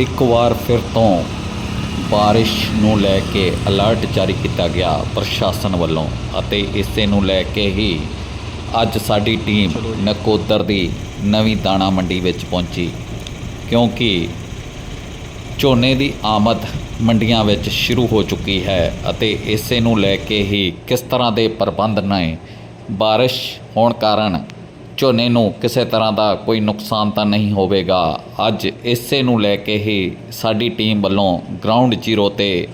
ਇੱਕ ਵਾਰ ਫਿਰ ਤੋਂ ਬਾਰਿਸ਼ ਨੂੰ ਲੈ ਕੇ ਅਲਰਟ ਜਾਰੀ ਕੀਤਾ ਗਿਆ ਪ੍ਰਸ਼ਾਸਨ ਵੱਲੋਂ ਅਤੇ ਇਸੇ ਨੂੰ ਲੈ ਕੇ ਹੀ ਅੱਜ ਸਾਡੀ ਟੀਮ ਨਕੋਦਰ ਦੀ ਨਵੀਂ ਦਾਣਾ ਮੰਡੀ ਵਿੱਚ ਪਹੁੰਚੀ। ਕਿਉਂਕਿ ਝੋਨੇ ਦੀ ਆਮਦ ਮੰਡੀਆਂ ਵਿੱਚ ਸ਼ੁਰੂ ਹੋ ਚੁੱਕੀ ਹੈ ਅਤੇ ਇਸੇ ਨੂੰ ਲੈ ਕੇ ਹੀ ਕਿਸ ਤਰ੍ਹਾਂ ਦੇ ਪ੍ਰਬੰਧ ਨੇ ਬਾਰਿਸ਼ ਹੋਣ ਕਾਰਨ ਝੋਨੇ ਨੂੰ ਕਿਸੇ ਤਰ੍ਹਾਂ ਦਾ ਕੋਈ ਨੁਕਸਾਨ ਤਾਂ ਨਹੀਂ ਹੋਵੇਗਾ। ਅੱਜ ਇਸੇ ਨੂੰ ਲੈ ਕੇ ਹੀ ਸਾਡੀ ਟੀਮ ਵੱਲੋਂ ਗਰਾਊਂਡ ਜ਼ੀਰੋ ਤੇ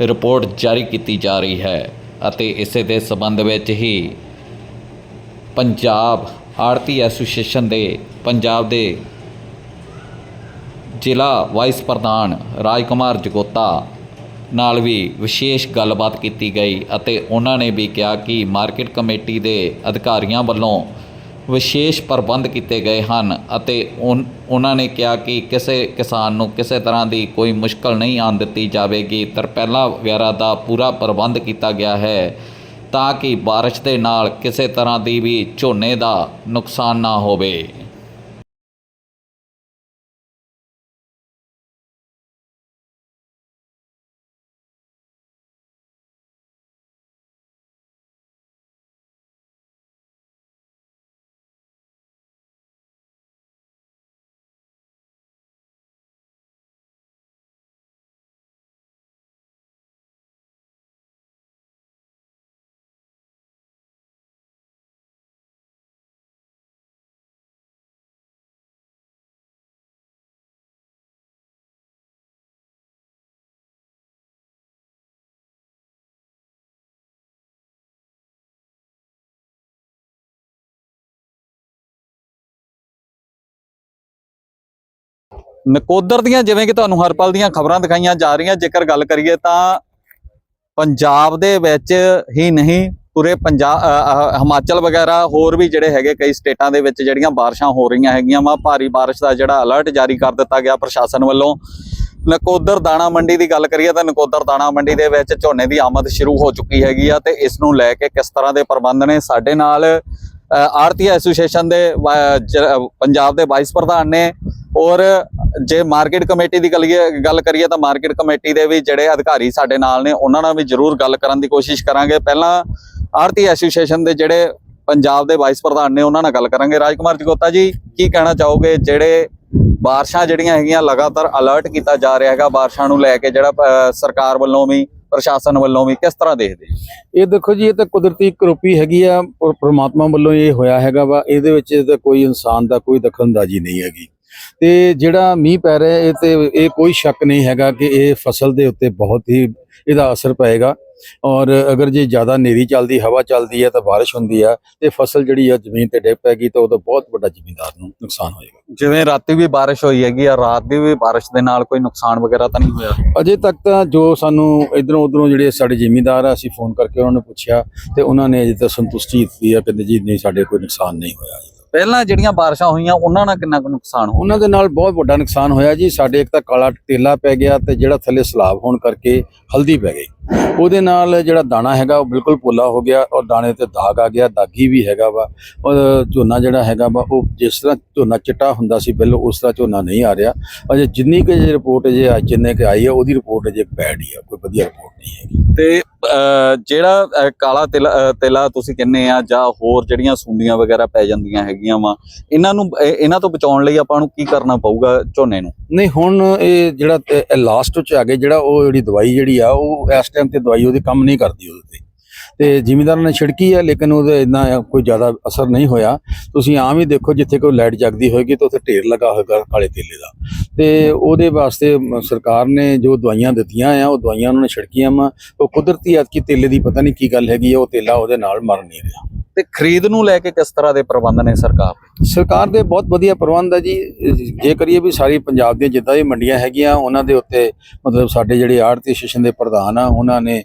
ਰਿਪੋਰਟ ਜਾਰੀ ਕੀਤੀ ਜਾ ਰਹੀ ਹੈ ਅਤੇ ਇਸੇ ਦੇ ਸਬੰਧ ਵਿੱਚ ਹੀ ਪੰਜਾਬ ਆੜਤੀ ਐਸੋਸੀਏਸ਼ਨ ਦੇ, ਪੰਜਾਬ ਦੇ ਜ਼ਿਲ੍ਹਾ ਵਾਈਸ ਪ੍ਰਧਾਨ ਰਾਜਕੁਮਾਰ ਜਗੋਤਾ ਨਾਲ ਵੀ ਵਿਸ਼ੇਸ਼ ਗੱਲਬਾਤ ਕੀਤੀ ਗਈ ਅਤੇ ਉਹਨਾਂ ਨੇ ਵੀ ਕਿਹਾ ਕਿ ਮਾਰਕੀਟ ਕਮੇਟੀ ਦੇ ਅਧਿਕਾਰੀਆਂ ਵੱਲੋਂ ਵਿਸ਼ੇਸ਼ ਪ੍ਰਬੰਧ ਕੀਤੇ ਗਏ ਹਨ ਅਤੇ ਉਨ- ਉਹਨਾਂ ਨੇ ਕਿਹਾ ਕਿ ਕਿਸੇ ਕਿਸਾਨ ਨੂੰ ਕਿਸੇ ਤਰ੍ਹਾਂ ਦੀ ਕੋਈ ਮੁਸ਼ਕਲ ਨਹੀਂ ਆਉਣ ਦਿੱਤੀ ਜਾਵੇਗੀ। ਤਰਪੈਲਾ ਵਗੈਰਾ ਦਾ ਪੂਰਾ ਪ੍ਰਬੰਧ ਕੀਤਾ ਗਿਆ ਹੈ ਤਾਂ ਕਿ ਬਾਰਿਸ਼ ਦੇ ਨਾਲ ਕਿਸੇ ਤਰ੍ਹਾਂ ਦੀ ਵੀ ਝੋਨੇ ਦਾ ਨੁਕਸਾਨ ਨਾ ਹੋਵੇ। ਨਕੋਦਰ ਦੀਆਂ, ਜਿਵੇਂ ਕਿ ਤੁਹਾਨੂੰ ਹਰ ਪਲ ਦੀਆਂ ਖਬਰਾਂ ਦਿਖਾਈਆਂ ਜਾ ਰਹੀਆਂ, ਜੇਕਰ ਗੱਲ ਕਰੀਏ ਤਾਂ ਪੰਜਾਬ ਦੇ ਵਿੱਚ ਹੀ ਨਹੀਂ, ਪੂਰੇ ਪੰਜਾਬ ਹਿਮਾਚਲ ਵਗੈਰਾ, ਹੋਰ ਵੀ ਜਿਹੜੇ ਹੈਗੇ ਕਈ ਸਟੇਟਾਂ ਦੇ ਵਿੱਚ ਜਿਹੜੀਆਂ ਬਾਰਿਸ਼ਾਂ ਹੋ ਰਹੀਆਂ ਹੈਗੀਆਂ ਵਾ, ਭਾਰੀ ਬਾਰਿਸ਼ ਦਾ ਜਿਹੜਾ ਅਲਰਟ ਜਾਰੀ ਕਰ ਦਿੱਤਾ ਗਿਆ ਪ੍ਰਸ਼ਾਸਨ ਵੱਲੋਂ। ਨਕੋਦਰ ਦਾਣਾ ਮੰਡੀ ਦੀ ਗੱਲ ਕਰੀਏ ਤਾਂ ਨਕੋਦਰ ਦਾਣਾ ਮੰਡੀ ਦੇ ਵਿੱਚ ਝੋਨੇ ਦੀ ਆਮਦ ਸ਼ੁਰੂ ਹੋ ਚੁੱਕੀ ਹੈਗੀ ਆ ਤੇ ਇਸ ਨੂੰ ਲੈ ਕੇ ਕਿਸ ਤਰ੍ਹਾਂ ਦੇ ਪ੍ਰਬੰਧ ਨੇ ਸਾਡੇ ਨਾਲ ਆਰਤੀ ਐਸੋਸੀਏਸ਼ਨ ਦੇ ਵਾ- ਪੰਜਾਬ ਦੇ ਵਾਈਸ ਪ੍ਰਧਾਨ ਨੇ ਔਰ ਜੇ ਮਾਰਕੀਟ ਕਮੇਟੀ ਦੀ ਗੱਲ ਗੱਲ ਕਰੀਏ ਤਾਂ ਮਾਰਕੀਟ ਕਮੇਟੀ ਦੇ ਵੀ ਜਿਹੜੇ ਅਧਿਕਾਰੀ ਸਾਡੇ ਨਾਲ ਨੇ, ਉਹਨਾਂ ਨਾਲ ਵੀ ਜ਼ਰੂਰ ਗੱਲ ਕਰਨ ਦੀ ਕੋਸ਼ਿਸ਼ ਕਰਾਂਗੇ। ਪਹਿਲਾਂ ਆਰਤੀ ਐਸੋਸੀਏਸ਼ਨ ਦੇ ਜਿਹੜੇ ਪੰਜਾਬ ਦੇ ਵਾਈਸ ਪ੍ਰਧਾਨ ਨੇ, ਉਹਨਾਂ ਨਾਲ ਗੱਲ ਕਰਾਂਗੇ। ਰਾਜਕੁਮਾਰ ਜਗੋਤਾ ਜੀ, ਕੀ ਕਹਿਣਾ ਚਾਹੋਗੇ? ਜਿਹੜੇ ਬਾਰਿਸ਼ਾਂ ਜਿਹੜੀਆਂ ਹੈਗੀਆਂ, ਲਗਾਤਾਰ ਅਲਰਟ ਕੀਤਾ ਜਾ ਰਿਹਾ ਹੈਗਾ ਬਾਰਿਸ਼ਾਂ ਨੂੰ ਲੈ ਕੇ, ਜਿਹੜਾ ਸਰਕਾਰ ਵੱਲੋਂ ਵੀ, ਪ੍ਰਸ਼ਾਸਨ ਵੱਲੋਂ ਵੀ, ਕਿਸ ਤਰ੍ਹਾਂ ਦੇਖਦੇ ਇਹ ਦੇਖੋ ਜੀ, ਇਹ ਤਾਂ ਕੁਦਰਤੀ ਕਰੋਪੀ ਹੈਗੀ ਆ ਔਰ ਪ੍ਰਮਾਤਮਾ ਵੱਲੋਂ ਇਹ ਹੋਇਆ ਹੈਗਾ ਵਾ। ਇਹਦੇ ਵਿੱਚ ਤਾਂ ਕੋਈ ਇਨਸਾਨ ਦਾ ਕੋਈ ਦਖਲਅੰਦਾਜ਼ੀ ਨਹੀਂ ਹੈਗੀ। ਤੇ ਜਿਹੜਾ ਮੀਂਹ ਪੈ ਰਿਹਾ ਇਹ ਤੇ ਇਹ ਕੋਈ ਸ਼ੱਕ ਨਹੀਂ ਹੈਗਾ ਕਿ ਇਹ ਫਸਲ ਦੇ ਉੱਤੇ ਬਹੁਤ ਹੀ ਇਹਦਾ ਅਸਰ ਪਏਗਾ। ਔਰ ਅਗਰ ਜੇ ਜ਼ਿਆਦਾ ਨੇਰੀ ਚੱਲਦੀ ਹਵਾ ਚੱਲਦੀ ਹੈ ਤਾਂ ਬਾਰਿਸ਼ ਹੁੰਦੀ ਆ ਤੇ ਫਸਲ ਜਿਹੜੀ ਆ ਜ਼ਮੀਨ ਤੇ ਡਿੱਗ ਪੈਗੀ ਤਾਂ ਉਹਦਾ ਬਹੁਤ ਵੱਡਾ ਜ਼ਿਮੀਂਦਾਰ ਨੂੰ ਨੁਕਸਾਨ ਹੋਏਗਾ। ਜਿਵੇਂ ਰਾਤੀ ਵੀ ਬਾਰਿਸ਼ ਹੋਈ ਹੈਗੀ ਆ ਰਾਤ ਦੀ ਵੀ ਬਾਰਿਸ਼ ਦੇ ਨਾਲ ਕੋਈ ਨੁਕਸਾਨ ਵਗੈਰਾ ਤਾਂ ਨਹੀਂ ਹੋਇਆ? ਅਜੇ ਤੱਕ ਤਾਂ ਜੋ ਸਾਨੂੰ ਇਧਰੋਂ ਉਧਰੋਂ ਜਿਹੜੇ ਸਾਡੇ ਜ਼ਿਮੀਂਦਾਰ ਆ ਅਸੀਂ ਫੋਨ ਕਰਕੇ ਉਹਨਾਂ ਨੂੰ ਪੁੱਛਿਆ ਤੇ ਉਹਨਾਂ ਨੇ ਅਜੇ ਤੱਕ ਸੰਤੁਸ਼ਟੀ ਦਿੱਤੀ ਆ ਕਹਿੰਦੇ ਜੀ ਨਹੀਂ ਸਾਡੇ ਕੋਈ ਨੁਕਸਾਨ ਨਹੀਂ ਹੋਇਆ ਪਹਿਲਾਂ ਜਿਹੜੀਆਂ ਬਾਰਿਸ਼ਾਂ ਹੋਈਆਂ, ਉਹਨਾਂ ਨਾਲ ਕਿੰਨਾ ਕੁ ਨੁਕਸਾਨ ਹੋਇਆ ਉਹਨਾਂ ਦੇ ਨਾਲ ਬਹੁਤ ਵੱਡਾ ਨੁਕਸਾਨ ਹੋਇਆ ਜੀ। ਸਾਡੇ ਇੱਕ ਤਾਂ ਕਾਲਾ ਤੇਲਾ ਪੈ ਗਿਆ ਤੇ ਜਿਹੜਾ ਥੱਲੇ ਸਲਾਬ ਹੋਣ ਕਰਕੇ ਹਲਦੀ ਪੈ ਗਈ। ਉਹਦੇ ਨਾਲ ਜਿਹੜਾ ਦਾਣਾ ਹੈਗਾ ਉਹ ਬਿਲਕੁਲ ਪੋਲਾ ਹੋ ਗਿਆ ਔਰ ਦਾਣੇ ਤੇ ਦਾਗ ਆ ਗਿਆ ਦਾਗੀ ਵੀ ਹੈਗਾ ਵਾ। ਔਰ ਝੋਨਾ ਜਿਹੜਾ ਹੈਗਾ ਵਾ ਉਹ ਜਿਸ ਤਰ੍ਹਾਂ ਝੋਨਾ ਚਿੱਟਾ ਹੁੰਦਾ ਸੀ ਪਹਿਲਾਂ ਉਸ ਤਰ੍ਹਾਂ ਝੋਨਾ ਨਹੀਂ ਆ ਰਿਹਾ। ਅਜੇ ਜਿੰਨੀ ਕੁ ਰਿਪੋਰਟ ਜੇ ਅੱਜ ਜਿੰਨੇ ਕੁ ਆਈ ਹੈ ਉਹਦੀ ਰਿਪੋਰਟ ਅਜੇ ਬੈਡ ਹੀ ਆ ਕੋਈ ਵਧੀਆ ਰਿਪੋਰਟ ਨਹੀਂ ਹੈਗੀ। ਤੇ ਜਿਹੜਾ ਕਾਲਾ ਤਿਲ ਤੁਸੀਂ ਕਹਿੰਦੇ ਆ ਜਾਂ ਹੋਰ ਜਿਹੜੀਆਂ ਸੁੰਡੀਆਂ ਵਗੈਰਾ ਪੈ ਜਾਂਦੀਆਂ ਹੈਗੀਆਂ ਵਾ ਇਹਨਾਂ ਨੂੰ ਇਹ- ਇਹਨਾਂ ਤੋਂ ਬਚਾਉਣ ਲਈ ਆਪਾਂ ਨੂੰ ਕੀ ਕਰਨਾ ਪਊਗਾ ਝੋਨੇ ਨੂੰ? ਨਹੀਂ ਹੁਣ ਇਹ ਜਿਹੜਾ ਲਾਸਟ ਚ ਆ ਗਏ ਜਿਹੜਾ ਉਹ ਜਿਹੜੀ ਦਵਾਈ ਜਿਹੜੀ ਆ ਉਹ ਇਸ ਟਾਈਮ ਤੇ ਦਵਾਈ ਉਹਦੇ ਕੰਮ ਨਹੀਂ ਕਰਦੀ ਉਹਦੇ ਤੇ। ਤੇ ਜ਼ਿਮੀਂਦਾਰਾਂ ਨੇ ਛਿੜਕੀ ਹੈ ਲੇਕਿਨ ਉਹਦਾ ਇੰਨਾ ਕੋਈ ਜ਼ਿਆਦਾ ਅਸਰ ਨਹੀਂ ਹੋਇਆ। ਤੁਸੀਂ ਆਮ ਹੀ ਦੇਖੋ, ਜਿੱਥੇ ਕੋਈ ਲਾਈਟ ਜਗਦੀ ਹੋਏਗੀ ਤਾਂ ਉੱਥੇ ਢੇਰ ਲੱਗਾ ਹੋਏਗਾ ਕਾਲੇ ਤੇਲੇ ਦਾ। ਤੇ ਉਹਦੇ ਵਾਸਤੇ ਸਰਕਾਰ ਨੇ ਜੋ ਦਵਾਈਆਂ ਦਿੱਤੀਆਂ ਆ, ਉਹ ਦਵਾਈਆਂ ਉਹਨਾਂ ਨੇ ਛਿੜਕੀਆਂ ਵਾ। ਉਹ ਕੁਦਰਤੀ ਐਤਕੀ ਤੇਲੇ ਦੀ ਪਤਾ ਨਹੀਂ ਕੀ ਗੱਲ ਹੈਗੀ ਆ, ਉਹ ਤੇਲਾ ਉਹਦੇ ਨਾਲ ਮਰ ਨਹੀਂ ਰਿਹਾ। ਤੇ ਖਰੀਦ ਨੂੰ ਲੈ ਕੇ ਕਿਸ ਤਰ੍ਹਾਂ ਦੇ ਪ੍ਰਬੰਧ ਨੇ ਸਰਕਾਰ ਦੇ? ਸਰਕਾਰ ਦੇ ਬਹੁਤ ਵਧੀਆ ਪ੍ਰਬੰਧ ਹੈ ਜੀ। ਜੇ ਕਰੀਏ ਵੀ ਸਾਰੀ ਪੰਜਾਬ ਦੀਆਂ ਜਿੱਦਾਂ ਵੀ ਮੰਡੀਆਂ ਹੈਗੀਆਂ, ਉਹਨਾਂ ਦੇ ਉੱਤੇ ਮਤਲਬ ਸਾਡੇ ਜਿਹੜੇ ਆੜਤੀ ਐਸੋਸੀਏਸ਼ਨ ਦੇ ਪ੍ਰਧਾਨ ਆ, ਉਹਨਾਂ ਨੇ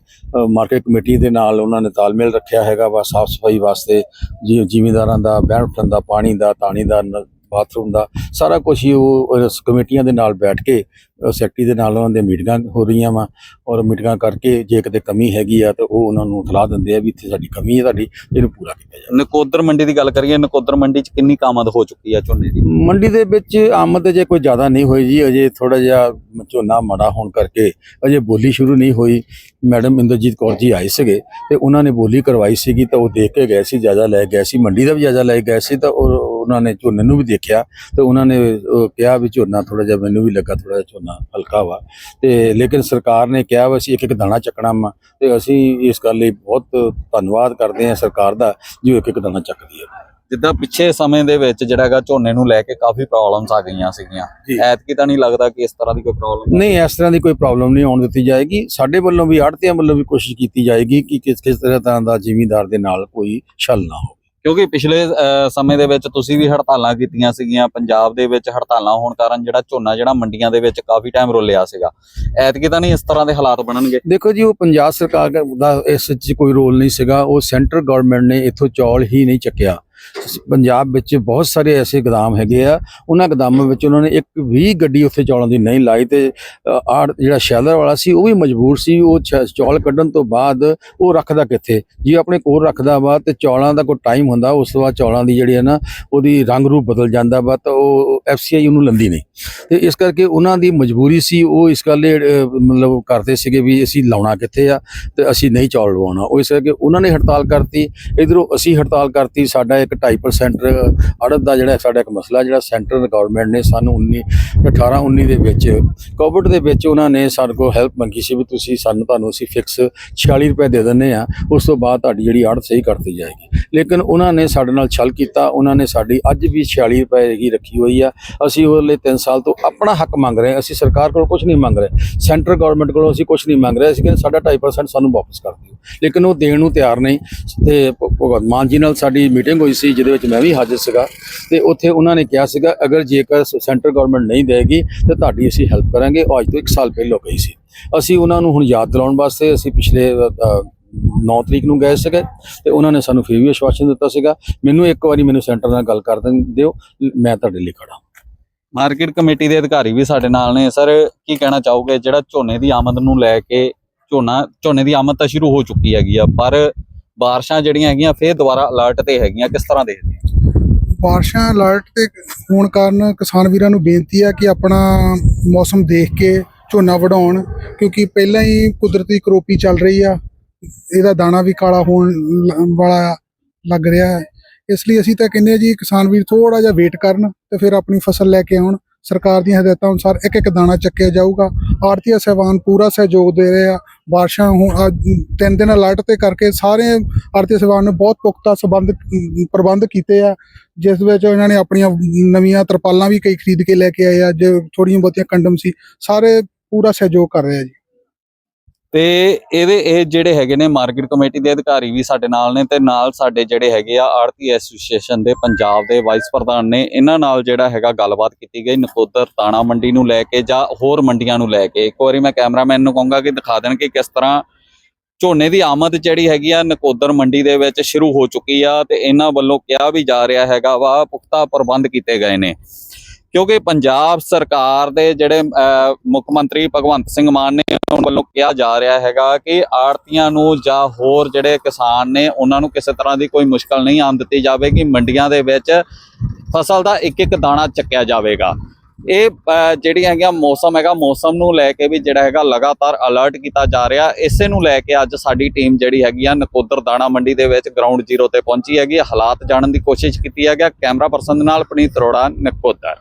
ਮਾਰਕੀਟ ਕਮੇਟੀ ਦੇ ਨਾਲ ਉਹਨਾਂ ਨੇ ਤਾਲਮੇਲ ਰੱਖਿਆ ਹੈਗਾ ਵਾ, ਸਾਫ਼ ਸਫ਼ਾਈ ਵਾਸਤੇ ਜੀ ਜ਼ਿਮੀਂਦਾਰਾਂ ਦਾ ਬਹਿਣ ਉੱਠਣ ਦਾ, ਪਾਣੀ ਦਾ ਤਾਣੀ ਦਾ, ਨ- ਬਾਥਰੂਮ ਦਾ ਸਾਰਾ ਕੁਝ ਹੀ ਉਹ ਉਸ ਕਮੇਟੀਆਂ ਦੇ ਨਾਲ ਬੈਠ ਕੇ ਸੈਕਟਰੀ ਦੇ ਨਾਲ ਉਹਨਾਂ ਦੇ ਮੀਟਿੰਗਾਂ ਹੋ ਰਹੀਆਂ ਵਾ ਔਰ ਮੀਟਿੰਗਾਂ ਕਰਕੇ ਜੇ ਕਿਤੇ ਕਮੀ ਹੈਗੀ ਆ ਤਾਂ ਉਹ ਉਹਨਾਂ ਨੂੰ ਸਲਾਹ ਦਿੰਦੇ ਆ ਵੀ ਇੱਥੇ ਸਾਡੀ ਕਮੀ ਹੈ ਤੁਹਾਡੀ ਇਹਨੂੰ ਪੂਰਾ ਕੀਤਾ ਜਾਵੇ। ਨਕੋਦਰ ਮੰਡੀ ਦੀ ਗੱਲ ਕਰੀਏ ਨਕੋਦਰ ਮੰਡੀ 'ਚ ਕਿੰਨੀ ਕਾਮਦ ਹੋ ਚੁੱਕੀ ਆ ਝੋਨੇ ਦੀ? ਮੰਡੀ ਦੇ ਵਿੱਚ ਆਮਦ ਜੇ ਕੋਈ ਜ਼ਿਆਦਾ ਨਹੀਂ ਹੋਈ ਜੀ ਅਜੇ ਥੋੜਾ ਜਿਹਾ ਝੋਨਾ ਮਾੜਾ ਹੋਣ ਕਰਕੇ ਅਜੇ ਬੋਲੀ ਸ਼ੁਰੂ ਨਹੀਂ ਹੋਈ। ਮੈਡਮ ਇੰਦਰਜੀਤ ਕੌਰ ਜੀ ਆਏ ਸੀਗੇ ਤੇ ਉਹਨਾਂ ਨੇ ਬੋਲੀ ਕਰਵਾਈ ਸੀਗੀ ਤਾਂ ਉਹ ਦੇਖ ਕੇ ਗਏ ਸੀ ਜਾਇਜ਼ਾ ਲੈ ਗਏ ਸੀ ਮੰਡੀ ਦਾ ਵੀ ਜਾਇਜ਼ਾ ਲੈ ਗਏ ਸੀ ਤਾਂ ਉਹ- ਉਹਨਾਂ ਨੇ ਝੋਨੇ ਨੂੰ ਵੀ ਦੇਖਿਆ ਤੇ ਉਹਨਾਂ ਨੇ ਕਿਹਾ ਵੀ ਝੋਨਾ ਥੋੜਾ ਜਿਹਾ ਮੈਨੂੰ ਵੀ ਲੱਗਾ ਥੋੜਾ ਜਿਹਾ ਝੋਨਾ ਹਲਕਾ ਵਾ। ਤੇ ਲੇਕਿਨ ਸਰਕਾਰ ਨੇ ਕਿਹਾ ਵਾ ਅਸੀਂ ਇੱਕ ਇੱਕ ਦਾਣਾ ਚੱਕਣਾ ਵਾ ਤੇ ਅਸੀਂ ਇਸ ਗੱਲ ਲਈ ਬਹੁਤ ਧੰਨਵਾਦ ਕਰਦੇ ਹਾਂ ਸਰਕਾਰ ਦਾ ਜੋ ਇੱਕ ਇੱਕ ਦਾਣਾ ਚੱਕਦੀ ਹੈ। ਜਿੱਦਾਂ ਪਿੱਛੇ ਸਮੇਂ ਦੇ ਵਿੱਚ ਜਿਹੜਾ ਹੈਗਾ ਝੋਨੇ ਨੂੰ ਲੈ ਕੇ ਕਾਫੀ ਪ੍ਰੋਬਲਮਸ ਆ ਗਈਆਂ ਸੀਗੀਆਂ। ਐਤਕੀ ਤਾਂ ਨਹੀਂ ਲੱਗਦਾ ਕਿ ਇਸ ਤਰ੍ਹਾਂ ਦੀ ਕੋਈ ਪ੍ਰੋਬਲਮ ਨਹੀਂ ਇਸ ਤਰ੍ਹਾਂ ਦੀ ਕੋਈ ਪ੍ਰੋਬਲਮ ਨਹੀਂ ਆਉਣ ਦਿੱਤੀ ਜਾਏਗੀ। ਸਾਡੇ ਵੱਲੋਂ ਵੀ ਆੜਤੀਆਂ ਵੱਲੋਂ ਵੀ ਕੋਸ਼ਿਸ਼ ਕੀਤੀ ਜਾਏਗੀ ਕਿ ਕਿਸ ਕਿਸ ਤਰ੍ਹਾਂ ਤਰ੍ਹਾਂ ਦਾ ਜ਼ਿਮੀਂਦਾਰ ਦੇ ਨਾਲ ਕੋਈ ਛਲ ਨਾ ਹੋਵੇ। ਕਿਉਂਕਿ ਪਿਛਲੇ ਸਮੇਂ ਦੇ ਵਿੱਚ ਤੁਸੀਂ ਵੀ ਹੜਤਾਲਾਂ ਕੀਤੀਆਂ ਸੀਗੀਆਂ, ਪੰਜਾਬ ਦੇ ਵਿੱਚ ਹੜਤਾਲਾਂ ਹੋਣ ਕਾਰਨ ਜਿਹੜਾ ਝੋਨਾ, ਜਿਹੜਾ ਮੰਡੀਆਂ ਦੇ ਵਿੱਚ ਕਾਫੀ ਟਾਈਮ ਰੋਲਿਆ ਸੀਗਾ। ਐਤਕੀ ਤਾਂ ਨਹੀਂ ਇਸ ਤਰ੍ਹਾਂ ਦੇ ਹਾਲਾਤ ਬਣਨਗੇ? ਦੇਖੋ ਜੀ, ਉਹ ਪੰਜਾਬ ਸਰਕਾਰ ਦਾ ਇਸ 'ਚ ਕੋਈ ਰੋਲ ਨਹੀਂ ਸੀਗਾ। ਉਹ ਸੈਂਟਰ ਗਵਰਨਮੈਂਟ ਨੇ ਇੱਥੋਂ ਚੌਲ ਹੀ ਨਹੀਂ ਚੱਕਿਆ। ਪੰਜਾਬ ਵਿੱਚ ਬਹੁਤ ਸਾਰੇ ਐਸੇ ਗੋਦਾਮ ਹੈਗੇ ਆ। ਉਹਨਾਂ ਗੋਦਾਮਾਂ ਵਿੱਚ ਉਹਨਾਂ ਨੇ ਇੱਕ ਵੀ ਗੱਡੀ ਉੱਥੇ ਚੌਲਾਂ ਦੀ ਨਹੀਂ ਲਾਈ ਤੇ ਆੜ ਜਿਹੜਾ ਸ਼ੈਲਰ ਵਾਲਾ ਸੀ ਉਹ ਵੀ ਮਜਬੂਰ ਸੀ ਉਹ ਛ- ਚੌਲ ਕੱਢਣ ਤੋਂ ਬਾਅਦ ਉਹ ਰੱਖਦਾ ਕਿੱਥੇ? ਜੇ ਆਪਣੇ ਕੋਲ ਰੱਖਦਾ ਵਾ ਤੇ ਚੌਲਾਂ ਦਾ ਕੋਈ ਟਾਈਮ ਹੁੰਦਾ ਉਸ ਤੋਂ ਬਾਅਦ ਚੌਲਾਂ ਦੀ ਜਿਹੜੀ ਹੈ ਨਾ ਉਹਦੀ ਰੰਗ ਰੂਪ ਬਦਲ ਜਾਂਦਾ ਵਾ ਤਾਂ ਉਹ ਐਫਸੀਆਈ ਉਹਨੂੰ ਲੰਦੀ ਨਹੀਂ। ਤੇ ਇਸ ਕਰਕੇ ਉਹਨਾਂ ਦੀ ਮਜਬੂਰੀ ਸੀ ਉਹ ਇਸ ਗੱਲ ਲਈ, ਮਤਲਬ ਕਰਦੇ ਸੀਗੇ ਵੀ ਅਸੀਂ ਲਾਉਣਾ ਕਿੱਥੇ ਆ ਤੇ ਅਸੀਂ ਨਹੀਂ ਚੌਲ ਲਵਾਉਣਾ। ਉਹ ਇਸ ਕਰਕੇ ਉਹਨਾਂ ਨੇ ਹੜਤਾਲ ਕਰਤੀ। ਇਧਰੋਂ ਅਸੀਂ ਹੜਤਾਲ ਕਰਤੀ ਸਾਡਾ ਇੱਕ 2.5% ਅੜਤ ਦਾ ਜਿਹੜਾ ਸਾਡਾ ਇੱਕ ਮਸਲਾ, ਜਿਹੜਾ ਸੈਂਟਰ ਗਵਰਨਮੈਂਟ ਨੇ ਸਾਨੂੰ 19 18 19 ਦੇ ਵਿੱਚ ਕੋਵਿਡ ਦੇ ਵਿੱਚ ਉਹਨਾਂ ਨੇ ਸਾਡੇ ਕੋਲ ਹੈਲਪ ਮੰਗੀ ਸੀ ਵੀ ਤੁਸੀਂ ਸਾਨੂੰ, ਤੁਹਾਨੂੰ ਅਸੀਂ ਫਿਕਸ 46 ਰੁਪਏ ਦੇ ਦਿੰਨੇ ਆ ਉਸ ਤੋਂ ਬਾਅਦ ਤੁਹਾਡੀ ਜਿਹੜੀ ਅੜਤ ਸਹੀ ਕਰਤੀ ਜਾਏਗੀ। ਲੇਕਿਨ ਉਹਨਾਂ ਨੇ ਸਾਡੇ ਨਾਲ ਛਲ ਕੀਤਾ, ਉਹਨਾਂ ਨੇ ਸਾਡੀ ਅੱਜ ਵੀ 46 ਰੁਪਏ ਹੀ ਰੱਖੀ ਹੋਈ ਆ। ਅਸੀਂ ਉਹਦੇ ਲਈ 3 ਸਾਲ ਤੋਂ ਆਪਣਾ ਹੱਕ ਮੰਗ ਰਹੇ ਹਾਂ, ਅਸੀਂ ਸਰਕਾਰ ਕੋਲ ਕੁਝ ਨਹੀਂ ਮੰਗ ਰਹੇ ਸੈਂਟਰ ਗਵਰਨਮੈਂਟ ਕੋਲੋਂ ਅਸੀਂ ਕੁਝ ਨਹੀਂ ਮੰਗ ਰਹੇ, ਅਸੀਂ ਕਹਿੰਦੇ ਸਾਡਾ 2.5% ਸਾਨੂੰ ਵਾਪਸ ਕਰ ਦਿਓ। ਲੇਕਿਨ ਉਹ ਦੇਣ ਨੂੰ ਤਿਆਰ ਨਹੀਂ ਤੇ ਭ- ਭਗਵੰਤ ਮਾਨ ਜੀ ਨਾਲ ਸਾਡੀ ਮੀਟਿੰਗ ਹੋਈ ਸੀ, ਜਿਹਦੇ ਵਿੱਚ ਮੈਂ ਵੀ ਹਾਜ਼ਰ ਸੀਗਾ। ਤੇ ਉੱਥੇ ਉਹਨਾਂ ਨੇ ਕਿਹਾ ਸੀਗਾ, ਅਗਰ ਜੇਕਰ ਸੈਂਟਰ ਗਵਰਨਮੈਂਟ ਨਹੀਂ ਦੇਗੀ ਤਾਂ ਤੁਹਾਡੀ ਅਸੀਂ ਹੈਲਪ ਕਰਾਂਗੇ। ਉਹ ਅੱਜ ਤੋਂ 1 ਸਾਲ ਪਹਿਲਾਂ ਗਈ ਸੀ। ਅਸੀਂ ਉਹਨਾਂ ਨੂੰ ਹੁਣ ਯਾਦ ਦਿਲਾਉਣ ਵਾਸਤੇ ਅਸੀਂ ਪਿਛਲੇ 9 ਤਰੀਕ ਨੂੰ ਗਏ ਸੀਗੇ ਤੇ ਉਹਨਾਂ ਨੇ ਸਾਨੂੰ ਫਿਰ ਵੀ ਆਸ਼ਵਾਸਨ ਦਿੱਤਾ ਸੀਗਾ। ਮੈਨੂੰ ਇੱਕ ਵਾਰੀ ਮੈਨੂੰ ਸੈਂਟਰ ਨਾਲ ਗੱਲ ਕਰ ਦਿਓ, ਮੈਂ ਤੁਹਾਡੇ ਲਈ ਖੜਾ ਮਾਰਕੀਟ ਕਮੇਟੀ ਦੇ ਅਧਿਕਾਰੀ ਵੀ ਸਾਡੇ ਨਾਲ ਨੇ। ਸਰ, ਕੀ ਕਹਿਣਾ ਚਾਹੋਗੇ? ਜਿਹੜਾ ਝੋਨੇ ਦੀ ਆਮਦ ਨੂੰ ਲੈ ਕੇ ਝੋਨਾ, ਝੋਨੇ ਦੀ ਆਮਦ ਤਾਂ ਸ਼ੁਰੂ ਹੋ ਚੁੱਕੀ ਹੈਗੀ ਆ, ਪਰ ਬਾਰਿਸ਼ਾਂ ਜਿਹੜੀਆਂ ਹੈਗੀਆਂ, ਫੇਰ ਦੁਬਾਰਾ ਅਲਰਟ ਤੇ ਹੈਗੀਆਂ, ਕਿਸ ਤਰ੍ਹਾਂ ਦੇਖਦੇ ਹੋ? ਬਾਰਿਸ਼ਾਂ ਅਲਰਟ ਤੇ ਹੋਣ ਕਾਰਨ ਕਿਸਾਨ ਵੀਰਾਂ ਨੂੰ ਬੇਨਤੀ ਹੈ ਕਿ ਆਪਣਾ ਮੌਸਮ ਦੇਖ ਕੇ ਝੋਨਾ ਵਢਾਉਣ, ਕਿਉਂਕਿ ਪਹਿਲਾਂ ਹੀ ਕੁਦਰਤੀ ਕਰੋਪੀ ਚੱਲ ਰਹੀ ਆ, ਇਹਦਾ ਦਾਣਾ ਵੀ ਕਾਲਾ ਹੋਣ ਵਾਲਾ ਲੱਗ ਰਿਹਾ ਹੈ ਇਸ ਲਈ ਅਸੀਂ ਤਾਂ ਕਹਿੰਦੇ ਹਾਂ ਜੀ, ਕਿਸਾਨ ਵੀਰ ਥੋੜਾ ਜਿਹਾ ਵੇਟ ਕਰਨ ਤੇ ਫਿਰ ਆਪਣੀ ਫਸਲ ਲੈ ਕੇ ਆਉਣ ਸਰਕਾਰ ਦੀਆਂ ਹਦਾਇਤਾਂ ਅਨੁਸਾਰ ਇੱਕ ਇੱਕ ਦਾਣਾ ਚੱਕਿਆ ਜਾਊਗਾ। ਆੜਤੀਆ ਸਹਿਬਾਨ ਪੂਰਾ ਸਹਿਯੋਗ ਦੇ ਰਹੇ ਆ। ਬਾਰਿਸ਼ਾਂ ਹੁਣ ਤਿੰਨ ਦਿਨ ਅਲਰਟ ਤੇ ਕਰਕੇ ਸਾਰੇ ਆੜਤੀਆ ਸਹਿਬਾਨ ਨੇ ਬਹੁਤ ਪੁਖਤਾ ਸਬੰਧ, ਪ੍ਰਬੰਧ ਕੀਤੇ ਆ, ਜਿਸ ਵਿੱਚ ਇਹਨਾਂ ਨੇ ਆਪਣੀਆਂ ਨਵੀਆਂ ਤਰਪਾਲਾਂ ਵੀ ਕਈ ਖਰੀਦ ਕੇ ਲੈ ਕੇ ਆਏ ਆ, ਜੋ ਥੋੜੀਆਂ ਬਹੁਤੀਆਂ ਕੰਡਮ ਸੀ, ਸਾਰੇ ਪੂਰਾ ਸਹਿਯੋਗ ਕਰ ਰਹੇ ਆ ਜੀ। ਤੇ ਇਹਦੇ ਇਹ ਜਿਹੜੇ ਹੈਗੇ ਨੇ ਮਾਰਕੀਟ ਕਮੇਟੀ ਦੇ ਅਧਿਕਾਰੀ ਵੀ ਸਾਡੇ ਨਾਲ ਨੇ ਤੇ ਨਾਲ ਸਾਡੇ ਜਿਹੜੇ ਹੈਗੇ ਆ ਆੜਤੀ ਐਸੋਸੀਏਸ਼ਨ ਦੇ ਪੰਜਾਬ ਦੇ ਵਾਈਸ ਪ੍ਰਧਾਨ ਨੇ, ਇਹਨਾਂ ਨਾਲ ਜਿਹੜਾ ਹੈਗਾ ਗੱਲਬਾਤ ਕੀਤੀ ਗਈ ਨਕੋਦਰ ਤਾਣਾ ਮੰਡੀ ਨੂੰ ਲੈ ਕੇ ਜਾਂ ਹੋਰ ਮੰਡੀਆਂ ਨੂੰ ਲੈ ਕੇ। ਇੱਕ ਵਾਰੀ ਮੈਂ ਕੈਮਰਾਮੈਨ ਨੂੰ ਕਹੂੰਗਾ ਕਿ ਦਿਖਾ ਦੇਣ ਕਿ ਕਿਸ ਤਰ੍ਹਾਂ ਝੋਨੇ ਦੀ ਆਮਦ ਜਿਹੜੀ ਹੈਗੀ ਆ ਨਕੋਦਰ ਮੰਡੀ ਦੇ ਵਿੱਚ ਸ਼ੁਰੂ ਹੋ ਚੁੱਕੀ ਆ ਤੇ ਇਹਨਾਂ ਵੱਲੋਂ ਕਿਹਾ ਵੀ ਜਾ ਰਿਹਾ ਹੈਗਾ ਵਾ, ਪੁਖਤਾ ਪ੍ਰਬੰਧ ਕੀਤੇ ਗਏ ਨੇ। ਕਿਉਂਕਿ ਪੰਜਾਬ ਸਰਕਾਰ ਦੇ ਜਿਹੜੇ ਮੁੱਖ ਮੰਤਰੀ ਭਗਵੰਤ ਸਿੰਘ ਮਾਨ ਨੇ ਉਹਨਾਂ ਵੱਲੋਂ ਕਿਹਾ ਜਾ ਰਿਹਾ ਹੈਗਾ ਕਿ ਆੜਤੀਆਂ ਨੂੰ ਜਾਂ ਹੋਰ ਜਿਹੜੇ ਕਿਸਾਨ ਨੇ ਉਹਨਾਂ ਨੂੰ ਕਿਸੇ ਤਰ੍ਹਾਂ ਦੀ ਕੋਈ ਮੁਸ਼ਕਲ ਨਹੀਂ ਆਉਣ ਦਿੱਤੀ ਜਾਵੇਗੀ। ਮੰਡੀਆਂ ਦੇ ਵਿੱਚ ਫਸਲ ਦਾ ਇੱਕ ਇੱਕ ਦਾਣਾ ਚੱਕਿਆ ਜਾਵੇਗਾ। ਇਹ ਅਹ, ਜਿਹੜੀਆਂ ਹੈਗੀਆਂ ਮੌਸਮ ਹੈਗਾ ਮੌਸਮ ਨੂੰ ਲੈ ਕੇ ਵੀ ਜਿਹੜਾ ਹੈਗਾ ਲਗਾਤਾਰ ਅਲਰਟ ਕੀਤਾ ਜਾ ਰਿਹਾ। ਇਸੇ ਨੂੰ ਲੈ ਕੇ ਅੱਜ ਸਾਡੀ ਟੀਮ ਜਿਹੜੀ ਹੈਗੀ ਆ ਨਕੋਦਰ ਦਾਣਾ ਮੰਡੀ ਦੇ ਵਿੱਚ ਗਰਾਊਂਡ ਜ਼ੀਰੋ ਤੇ ਪਹੁੰਚੀ ਹੈਗੀ। ਹਾਲਾਤ ਜਾਣਨ ਦੀ ਕੋਸ਼ਿਸ਼ ਕੀਤੀ ਹੈਗਾ ਕੈਮਰਾ ਪਰਸਨ ਦੇ ਨਾਲ ਪਨੀਤ ਅਰੋੜਾ ਨਕੋਦਰ।